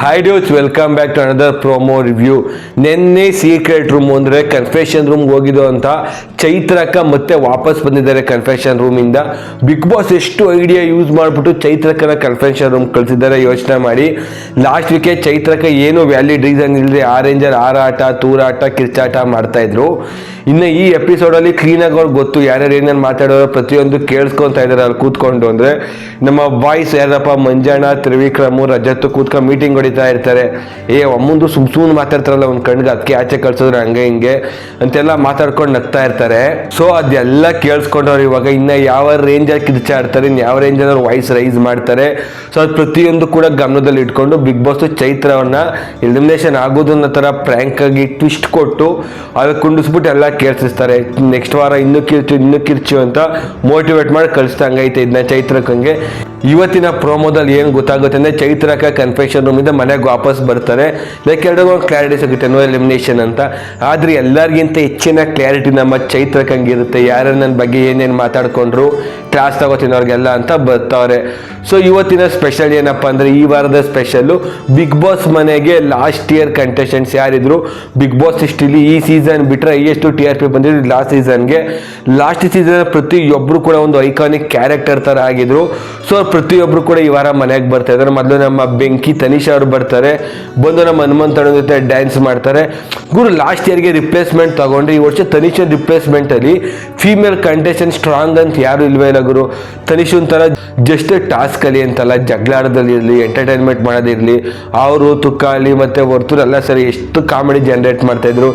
Hi dudes welcome back to another promo review ನಿನ್ನೆ secret room ಅಂದರೆ confession ರೂಮ್ಗೆ ಹೋಗಿದ್ದು ಅಂತ ಚೈತ್ರಕ ಮತ್ತೆ ವಾಪಸ್ ಬಂದಿದ್ದಾರೆ ಕನ್ಫೆಷನ್ ರೂಮಿಂದ ಬಿಗ್ ಬಾಸ್ ಎಷ್ಟು ಐಡಿಯಾ ಯೂಸ್ ಮಾಡಿಬಿಟ್ಟು ಚೈತ್ರಕನ ಕನ್ಫೆಷನ್ ರೂಮ್ ಕಳಿಸಿದ್ದಾರೆ ಯೋಚನೆ ಮಾಡಿ. ಲಾಸ್ಟ್ ವೀಕೆ ಚೈತ್ರಕ ಏನು ವ್ಯಾಲಿಡ್ ರೀಸನ್ ಇಲ್ಲದೆ ರೇಂಜರ್ ಆರಾಟ ತೂರಾಟ ಕಿರ್ಚಾಟ ಮಾಡ್ತಾ ಇದ್ರು. ಇನ್ನು ಈ ಎಪಿಸೋಡಲ್ಲಿ ಕ್ಲೀನಾಗಿ ಅವ್ರಿಗೆ ಗೊತ್ತು ಯಾರ್ಯಾರು ಏನೇನು ಮಾತಾಡೋರು ಪ್ರತಿಯೊಂದು ಕೇಳಿಸ್ಕೊತಾ ಇದ್ದಾರೆ ಅಲ್ಲಿ ಕೂತ್ಕೊಂಡು ಅಂದರೆ. ನಮ್ಮ ಬಾಯ್ಸ್ ಯಾರಪ್ಪ? ಮಂಜಣ್ಣ, ತ್ರಿವಿಕ್ರಮು ರಜತ್ತು ಕೂತ್ಕೊಂಡು ಮೀಟಿಂಗ್ ಹೊಡಿತಾ ಇರ್ತಾರೆ. ಏ, ಅಮ್ಮಂದು ಸುಮ್ ಸುಮ್ಮನೆ ಮಾತಾಡ್ತಾರಲ್ಲ, ಒಂದು ಕಣ್ಗೆ ಅದಕ್ಕೆ ಆಚೆ ಕಳ್ಸಿದ್ರೆ ಹಂಗೆ ಹಿಂಗೆ ಅಂತೆಲ್ಲ ಮಾತಾಡ್ಕೊಂಡು ನಗ್ತಾ ಇರ್ತಾರೆ. ಸೊ ಅದೆಲ್ಲ ಕೇಳಿಸ್ಕೊಂಡವ್ರು ಇವಾಗ ಇನ್ನು ಯಾವ ರೇಂಜಲ್ಲಿ ಕಿರ್ಚಾಡ್ತಾರೆ ಇನ್ನು ಯಾವ ರೇಂಜಲ್ಲಿ ಅವ್ರು ವಾಯ್ಸ್ ರೈಸ್ ಮಾಡ್ತಾರೆ. ಸೊ ಅದು ಪ್ರತಿಯೊಂದು ಕೂಡ ಗಮನದಲ್ಲಿ ಇಟ್ಕೊಂಡು ಬಿಗ್ ಬಾಸ್ ಚೈತ್ರವನ್ನ ಎಲಿಮಿನೇಷನ್ ಆಗೋದು ಅನ್ನೋ ಥರ ಆಗಿ ಟ್ವಿಸ್ಟ್ ಕೊಟ್ಟು ಅದಕ್ಕೆ ಕುಂಡಿಸ್ಬಿಟ್ಟು ಎಲ್ಲ ಕೇಳಿಸ್ತಾರೆ ನೆಕ್ಸ್ಟ್ ವಾರ ಇನ್ನೂ ಕಿರ್ಚು ಇನ್ನೂ ಕಿರ್ಚು ಅಂತ ಮೋಟಿವೇಟ್ ಮಾಡಿ ಕಳಿಸ್ದಂಗೈತೆ ಇದನ್ನ ಚೈತ್ರಕ್ಕಂಗೆ. ಇವತ್ತಿನ ಪ್ರೋಮೋದಲ್ಲಿ ಏನು ಗೊತ್ತಾಗುತ್ತೆ ಅಂದರೆ ಚೈತ್ರಕ ಕನ್ಫೆಕ್ಷನ್ ರೂಮಿಂದ ಮನೆಗೆ ವಾಪಸ್ ಬರ್ತಾರೆ. ಲೈಕ್ ಒಂದು ಕ್ಲಾರಿಟಿ ಸಿಗುತ್ತೆ ನೋ ಎಲಿಮಿನೇಷನ್ ಅಂತ. ಆದರೆ ಎಲ್ಲರಿಗಿಂತ ಹೆಚ್ಚಿನ ಕ್ಲಾರಿಟಿ ನಮ್ಮ ಚೈತ್ರಕಂಗೆ ಇರುತ್ತೆ ಯಾರು ನನ್ನ ಬಗ್ಗೆ ಏನೇನು ಮಾತಾಡ್ಕೊಂಡ್ರು ಕ್ಲಾಸ್ ತಗೋತಿನವ್ರಿಗೆಲ್ಲ ಅಂತ ಬರ್ತಾವ್ರೆ ಸೊ ಇವತ್ತಿನ ಸ್ಪೆಷಲ್ ಏನಪ್ಪ ಅಂದರೆ ಈ ವಾರದ ಸ್ಪೆಷಲ್ಲು ಬಿಗ್ ಬಾಸ್ ಮನೆಗೆ ಲಾಸ್ಟ್ ಇಯರ್ ಕಂಟೆಸ್ಟೆಂಟ್ಸ್ ಯಾರಿದ್ರು? ಬಿಗ್ ಬಾಸ್ ಇಷ್ಟಿಲ್ಲಿ ಈ ಸೀಸನ್ ಬಿಟ್ಟರೆ ಎಷ್ಟು ಟಿ ಆರ್ ಪಿ ಬಂದಿದ್ರು ಲಾಸ್ಟ್ ಸೀಸನ್ಗೆ ಲಾಸ್ಟ್ ಸೀಸನ್ ಪ್ರತಿಯೊಬ್ಬರು ಕೂಡ ಒಂದು ಐಕಾನಿಕ್ ಕ್ಯಾರೆಕ್ಟರ್ ಥರ ಆಗಿದ್ರು. ಸೊ ಪ್ರತಿಯೊಬ್ಬರು ಕೂಡ ಈ ವಾರ ಮನೆಗೆ ಬರ್ತಾ ಇದ್ದಾರೆ. ಮೊದಲು ನಮ್ಮ ಬೆಂಕಿ ತನಿಷ್ ಅವರು ಬರ್ತಾರೆ. ಬಂದು ನಮ್ಮ ಹನುಮಂತನ ಜೊತೆ ಡ್ಯಾನ್ಸ್ ಮಾಡ್ತಾರೆ. ಗುರು ಲಾಸ್ಟ್ ಇಯರ್ಗೆ ರಿಪ್ಲೇಸ್ಮೆಂಟ್ ತಗೊಂಡ್ರೆ. ಈ ವರ್ಷ ತನಿಷನ್ ರಿಪ್ಲೇಸ್ಮೆಂಟಲ್ಲಿ ಫೀಮೇಲ್ ಕಂಟೆಸ್ಟೆಂಟ್ ಸ್ಟ್ರಾಂಗ್ ಅಂತ ಯಾರು ಇಲ್ವೇ ಇಲ್ಲ ಗುರು. ತನಿಷ್ ಒಂಥರ ಜಸ್ಟ್ ಟಾಸ್ಕ್ ಅಲ್ಲಿ ಅಂತಲ್ಲ ಜಗಳಾಡೋದಿರಲಿ ಎಂಟರ್ಟೈನ್ಮೆಂಟ್ ಮಾಡೋದಿರಲಿ ಅವರು ತುಕಾಲಿ ಮತ್ತೆ ವರ್ತೂರ್ ಎಲ್ಲ ಸರಿ ಎಷ್ಟು ಕಾಮಿಡಿ ಜನರೇಟ್ ಮಾಡ್ತಾ ಇದ್ರು.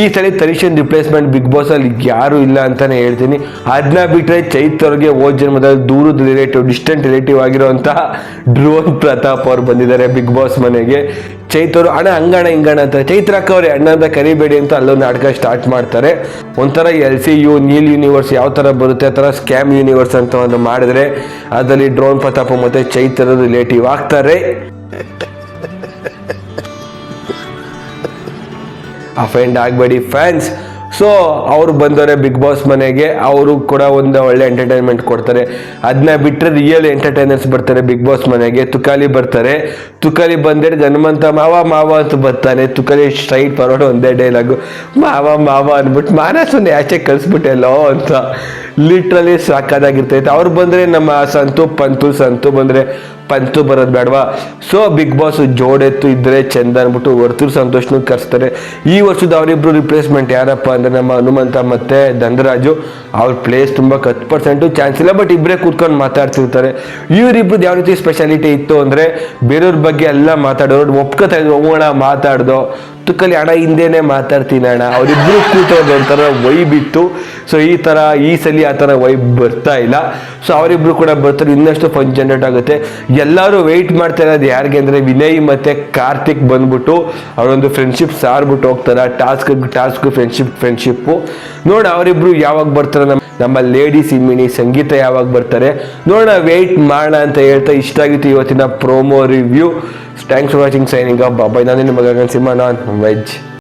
ಈ ಸರಿ ತನಿಷನ್ ರಿಪ್ಲೇಸ್ಮೆಂಟ್ ಬಿಗ್ ಬಾಸ್ ಅಲ್ಲಿ ಯಾರು ಇಲ್ಲ ಅಂತಾನೆ ಹೇಳ್ತೀನಿ. ಅದನ್ನ ಬಿಟ್ರೆ ಚೈತ್ರವ್ರಿಗೆ ಓ ಜನ್ಮದಲ್ಲಿ ದೂರದ ರಿಲೇಟಿವ್ ಡಿಸ್ಟೆಂಟ್ ರಿಲೇಟಿವ್ ಆಗಿರುವಂತಹ ಡ್ರೋನ್ ಪ್ರತಾಪ್ ಅವ್ರು ಬಂದಿದ್ದಾರೆ ಬಿಗ್ ಬಾಸ್ ಮನೆಗೆ. ಚೈತರು, ಅಣ್ಣ ಹಂಗಣ ಇಂಗಣ ಅಂತ ಚೈತ್ರಕ್ಕ ಅವ್ರೆ ಅಣ್ಣ ಅಂತ ಕರಿಬೇಡಿ ಅಂತ ಅಲ್ಲೊಂದು ನಾಟಕ ಸ್ಟಾರ್ಟ್ ಮಾಡ್ತಾರೆ. ಒಂಥರ L C U, Neel universe ಯಾವ ಥರ ಬರುತ್ತೆ, ಆ ಥರ ಸ್ಕ್ಯಾಮ್ ಯೂನಿವರ್ಸ್ ಅಂತ ಒಂದು ಮಾಡಿದ್ರೆ ಅದರಲ್ಲಿ ಡ್ರೋನ್ ಪ್ರತಾಪ ಮತ್ತು ಚೈತ್ರ ರಿಲೇಟಿವ್ ಆಗ್ತಾರೆ. ಅಫೆಂಡ್ ಆಗಬೇಡಿ, ಫ್ಯಾನ್ಸ್. ಸೊ ಅವ್ರು ಬಂದವರೆ ಬಿಗ್ ಬಾಸ್ ಮನೆಗೆ, ಅವರು ಕೂಡ ಒಂದು ಒಳ್ಳೆ ಎಂಟರ್ಟೈನ್ಮೆಂಟ್ ಕೊಡ್ತಾರೆ. ಅದನ್ನ ಬಿಟ್ಟರೆ ರಿಯಲ್ ಎಂಟರ್ಟೈನರ್ಸ್ ಬರ್ತಾರೆ ಬಿಗ್ ಬಾಸ್ ಮನೆಗೆ. ತುಕಾಲಿ ಬರ್ತಾರೆ. ತುಕಾಲಿ ಬಂದರೆ ಹನುಮಂತ ಮಾವ ಮಾವ ಅಂತ ಬರ್ತಾನೆ. ತುಕಾಲಿ ಸ್ಟ್ರೈಟ್ ಫಾರ್ವರ್ಡ್ ಒಂದೇ ಡೈಲಾಗು ಮಾವ ಮಾವ ಅಂದ್ಬಿಟ್ಟು ಮಾನಸನ್ನ ಆಚೆ ಕಳಿಸ್ಬಿಟ್ಟೆಲ್ಲೋ ಅಂತ. ಲಿಟ್ರಲಿ ಸಾಕಾದಾಗಿರ್ತೈತೆ. ಅವ್ರು ಬಂದರೆ ನಮ್ಮ ಸಂತು, ಪಂತು, ಸಂತು ಬಂದರೆ ಪಂತು ಬರೋದು ಬೇಡವಾ? ಸೊ ಬಿಗ್ ಬಾಸ್ ಜೋಡೆತ್ತು ಇದ್ರೆ ಚಂದ ಅಂದ್ಬಿಟ್ಟು ವರ್ತೂರು ಸಂತೋಷ್ನು ಕರೆಸ್ತಾರೆ. ಈ ವರ್ಷದ ಅವರಿಬ್ರು ರಿಪ್ಲೇಸ್ಮೆಂಟ್ ಯಾರಪ್ಪ ಅಂದ್ರೆ ನಮ್ಮ ಹನುಮಂತ ಮತ್ತೆ ದಂಡರಾಜು ಅವ್ರ ಪ್ಲೇಸ್ ತುಂಬ ಹತ್ತು ಪರ್ಸೆಂಟು ಚಾನ್ಸ್ ಇಲ್ಲ ಬಟ್ ಇಬ್ಬರೇ ಕೂತ್ಕೊಂಡು ಮಾತಾಡ್ತಿರ್ತಾರೆ. ಇವರಿಬ್ರದ್ದು ಯಾವ ರೀತಿ ಸ್ಪೆಷಾಲಿಟಿ ಇತ್ತು ಅಂದರೆ ಬೇರೆಯವ್ರ ಬಗ್ಗೆ ಎಲ್ಲ ಮಾತಾಡೋರು ಒಪ್ಕೋತಾ ಇದ್ರು ಹೋಗೋಣ ಮಾತಾಡ್ದೋ? ತುಕ್ಕಲ್ಲಿ ಹಣ ಹಿಂದೆನೆ ಮಾತಾಡ್ತೀನಿ ಅಣ್ಣ. ಅವರಿಬ್ರು ಕೂತೋದು ಒಂಥರ ವೈಬಿತ್ತು ಸೊ ಈ ಥರ ಈ ಸಲ ಆ ಥರ ವೈಬ್ ಬರ್ತಾ ಇಲ್ಲ. ಸೊ ಅವರಿಬ್ಬರು ಕೂಡ ಬರ್ತಾರೆ, ಇನ್ನಷ್ಟು ಫನ್ ಜನರೇಟ್ ಆಗುತ್ತೆ. ಎಲ್ಲರೂ ವೆಯ್ಟ್ ಮಾಡ್ತಾ ಇರೋದು ಯಾರಿಗೆ ಅಂದರೆ ವಿನಯ್ ಮತ್ತು ಕಾರ್ತಿಕ್ ಬಂದ್ಬಿಟ್ಟು ಅವರೊಂದು ಫ್ರೆಂಡ್ಶಿಪ್ ಸಾರ್ಬಿಟ್ಟು ಹೋಗ್ತಾರೆ. ಟಾಸ್ಕ್ ಟಾಸ್ಕ್ ಫ್ರೆಂಡ್ಶಿಪ್ ಫ್ರೆಂಡ್ಶಿಪ್ಪು ನೋಡಿ ಅವರಿಬ್ರು ಯಾವಾಗ ಬರ್ತಾರೆ. ನಮ್ಮ ನಮ್ಮ ಲೇಡಿ ಸಿಮಿಣಿ, ಸಂಗೀತ ಯಾವಾಗ ಬರ್ತಾರೆ. ನೋಡೋಣ ವೆಯ್ಟ್ ಮಾಡೋಣ ಅಂತ ಹೇಳ್ತಾ ಇಷ್ಟ ಆಗಿತ್ತು ಇವತ್ತಿನ promo review thanks for watching signing bye-bye ನಾನು ನಿಮ್ಮ ಸಿಂಹ, ನಾನ್ ವೆಜ್.